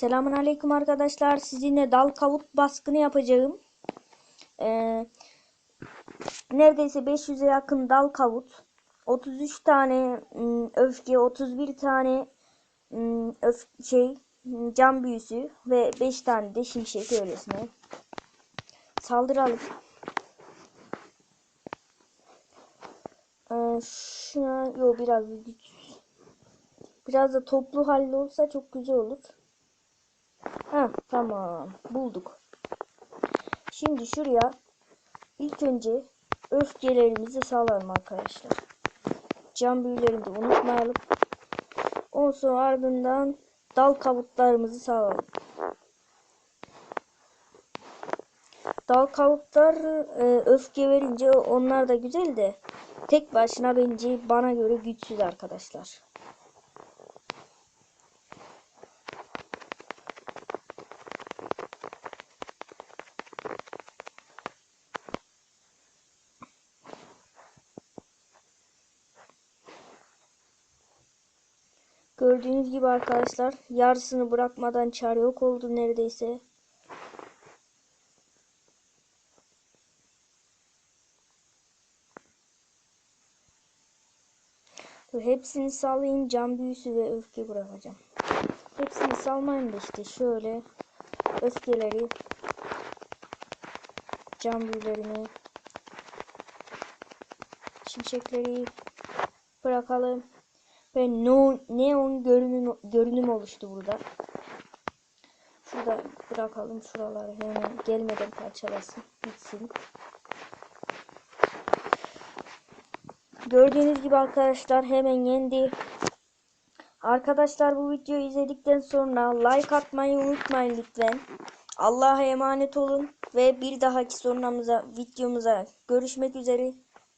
Selamun Aleyküm arkadaşlar. Sizinle dal kavut baskını yapacağım. Ee, neredeyse 500'e yakın dal kavut. 33 tane ım, öfke, 31 tane ım, öf şey ım, cam büyüsü ve 5 tane de şimşek öylesine. Saldıralım. Ee, şuna yo biraz güçsüz. Biraz da toplu halde olsa çok güzel olur. Ha tamam bulduk. Şimdi şuraya ilk önce öfkelerimizi salalım arkadaşlar. Cam büyülerini de unutmayalım. Ondan sonra ardından dal kabuklarımızı salalım. Dal kabuklar e, öfke verince onlar da güzel de tek başına bence bana göre güçsüz arkadaşlar. Gördüğünüz gibi arkadaşlar yarısını bırakmadan çar yok oldu neredeyse. Hepsini sallayayım cam büyüsü ve öfke bırakacağım. Hepsini salmayayım da işte şöyle öfkeleri cam büyülerini şimşekleri bırakalım. Ve neon görünüm, görünüm oluştu burada. Şurada bırakalım şuraları hemen gelmeden parçalasın. Bitsin. Gördüğünüz gibi arkadaşlar hemen yendi. Arkadaşlar bu videoyu izledikten sonra like atmayı unutmayın lütfen. Allah'a emanet olun ve bir dahaki sonramıza videomuza görüşmek üzere.